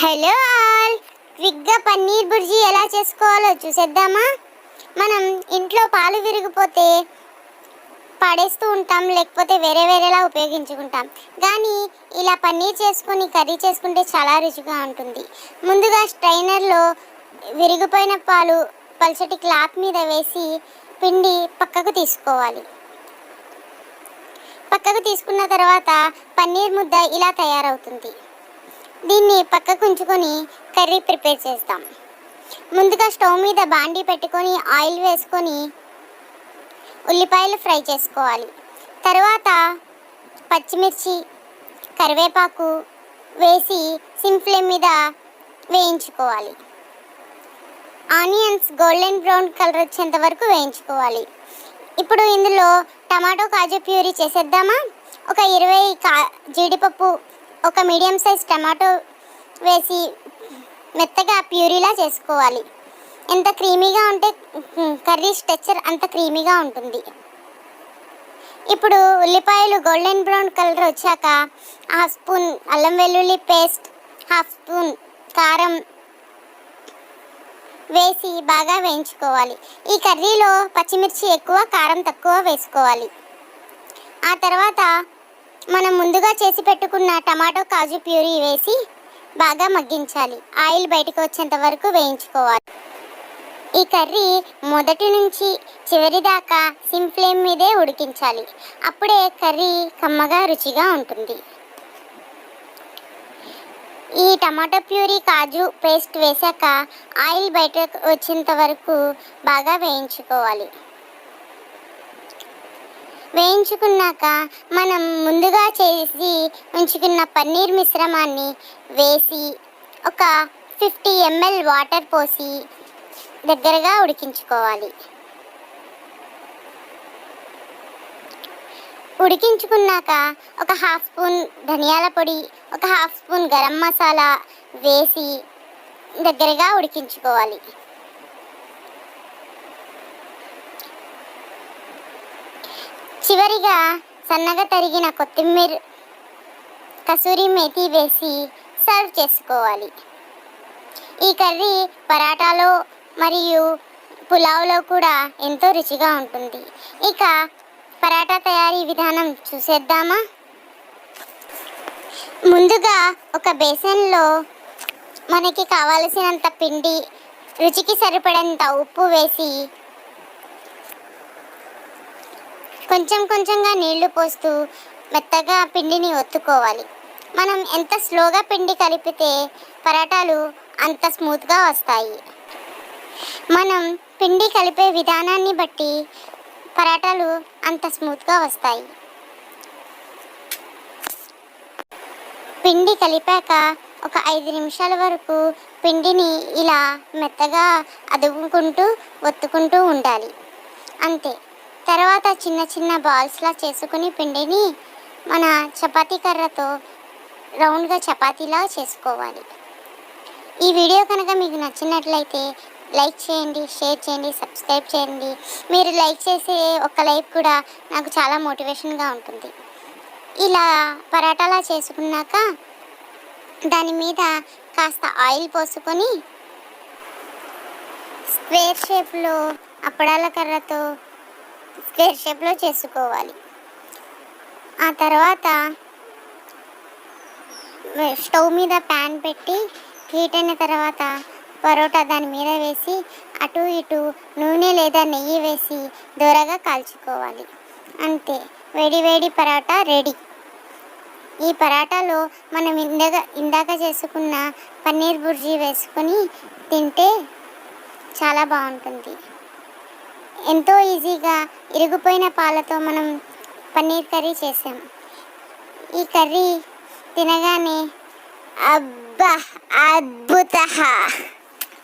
Hello all. క్విక్గా పన్నీర్ బుర్జీ ఎలా చేసుకోవాలో చూసేద్దామా? మనం ఇంట్లో పాలు విరిగిపోతే పడేస్తూ ఉంటాం లేకపోతే వేరే వేరేలా ఉపయోగించుకుంటాం. కానీ ఇలా పన్నీర్ చేసుకొని కర్రీ చేసుకుంటే చాలా రుచిగా ఉంటుంది. ముందుగా స్ట్రైనర్లో విరిగిపోయిన పాలు పల్చటి క్లాత్ మీద వేసి పిండి పక్కకు తీసుకోవాలి. పక్కకు తీసుకున్న తర్వాత పన్నీర్ ముద్ద ఇలా తయారవుతుంది. దీన్ని పక్కకు ఉంచుకొని కర్రీ ప్రిపేర్ చేస్తాం. ముందుగా స్టవ్ మీద బాండీ పెట్టుకొని ఆయిల్ వేసుకొని ఉల్లిపాయలు ఫ్రై చేసుకోవాలి. తర్వాత పచ్చిమిర్చి కరివేపాకు వేసి సిమ్ ఫ్లేమ్ మీద వేయించుకోవాలి. ఆనియన్స్ గోల్డెన్ బ్రౌన్ కలర్ వచ్చేంత వరకు వేయించుకోవాలి. ఇప్పుడు ఇందులో టమాటో కాజు ప్యూరీ చేసేద్దామా? ఒక ఇరవై కా జీడిపప్పు ఒక మీడియం సైజ్ టమాటో వేసి మెత్తగా ప్యూరీలా చేసుకోవాలి. ఎంత క్రీమీగా ఉంటే కర్రీ స్ట్రక్చర్ అంత క్రీమీగా ఉంటుంది. ఇప్పుడు ఉల్లిపాయలు గోల్డెన్ బ్రౌన్ కలర్ వచ్చాక హాఫ్ స్పూన్ అల్లం వెల్లుల్లి పేస్ట్ హాఫ్ స్పూన్ కారం వేసి బాగా వేయించుకోవాలి. ఈ కర్రీలో పచ్చిమిర్చి ఎక్కువ కారం తక్కువ వేసుకోవాలి. ఆ తర్వాత మనం ముందుగా చేసి పెట్టుకున్న టమాటో కాజు ప్యూరీ వేసి బాగా మగ్గించాలి. ఆయిల్ బయటకు వచ్చేంత వరకు వేయించుకోవాలి. ఈ కర్రీ మొదటి నుంచి చివరి దాకా సిమ్ ఫ్లేమ్ మీదే ఉడికించాలి. అప్పుడే కర్రీ కమ్మగా రుచిగా ఉంటుంది. ఈ టమాటో ప్యూరీ కాజు పేస్ట్ వేశాక ఆయిల్ బయటకు వచ్చేంత వరకు బాగా వేయించుకోవాలి. వేయించుకున్నాక మనం ముందుగా చేసి ఉంచుకున్న పన్నీర్ మిశ్రమాన్ని వేసి ఒక ఫిఫ్టీ ఎంఎల్ వాటర్ పోసి దగ్గరగా ఉడికించుకోవాలి. ఉడికించుకున్నాక ఒక హాఫ్ స్పూన్ ధనియాల పొడి ఒక హాఫ్ స్పూన్ గరం మసాలా వేసి దగ్గరగా ఉడికించుకోవాలి. చివరిగా సన్నగా తరిగిన కొత్తిమీర కసూరి మేతి వేసి సర్వ్ చేసుకోవాలి. ఈ కర్రీ పరాటాలో మరియు పులావ్లో కూడా ఎంతో రుచిగా ఉంటుంది. ఇక పరాటా తయారీ విధానం చూసేద్దామా? ముందుగా ఒక బేసన్లో మనకి కావలసినంత పిండి రుచికి సరిపడంత ఉప్పు వేసి కొంచెం కొంచెంగా నీళ్ళు పోస్తూ మెత్తగా పిండిని ఒత్తుకోవాలి. మనం ఎంత స్లోగా పిండి కలిపితే పరాటాలు అంత స్మూత్గా వస్తాయి. మనం పిండి కలిపే విధానాన్ని బట్టి పరాటాలు అంత స్మూత్గా వస్తాయి. పిండి కలిపాక ఒక ఐదు నిమిషాల వరకు పిండిని ఇలా మెత్తగా అదుముకుంటూ ఒత్తుకుంటూ ఉండాలి. అంతే. తర్వాత చిన్న చిన్న బాల్స్లా చేసుకుని పిండిని మన చపాతీ కర్రతో రౌండ్గా చపాతీలా చేసుకోవాలి. ఈ వీడియో కనుక మీకు నచ్చినట్లయితే లైక్ చేయండి షేర్ చేయండి సబ్స్క్రైబ్ చేయండి. మీరు లైక్ చేసే ఒక లైక్ కూడా నాకు చాలా మోటివేషన్గా ఉంటుంది. ఇలా పరాటాలా చేసుకున్నాక దాని మీద కాస్త ఆయిల్ పోసుకొని స్క్వేర్ షేప్లో అప్పడాల కర్రతో స్క్వేర్ షేప్లో చేసుకోవాలి. ఆ తర్వాత స్టవ్ మీద ప్యాన్ పెట్టి హీట్ అయిన తర్వాత పరోటా దాని మీద వేసి అటు ఇటు నూనె లేదా నెయ్యి వేసి దూరగా కాల్చుకోవాలి. అంతే. వేడి వేడి పరోటా రెడీ. ఈ పరాటాలో మనం ఇందాక ఇందాక చేసుకున్న పన్నీర్ బుర్జీ వేసుకొని తింటే చాలా బాగుంటుంది. ఎంతో ఈజీగా ఇరిగిపోయిన పాలతో మనం పన్నీర్ కర్రీ చేసాం ఈ కర్రీ తినగానే అబ్బా అద్భుత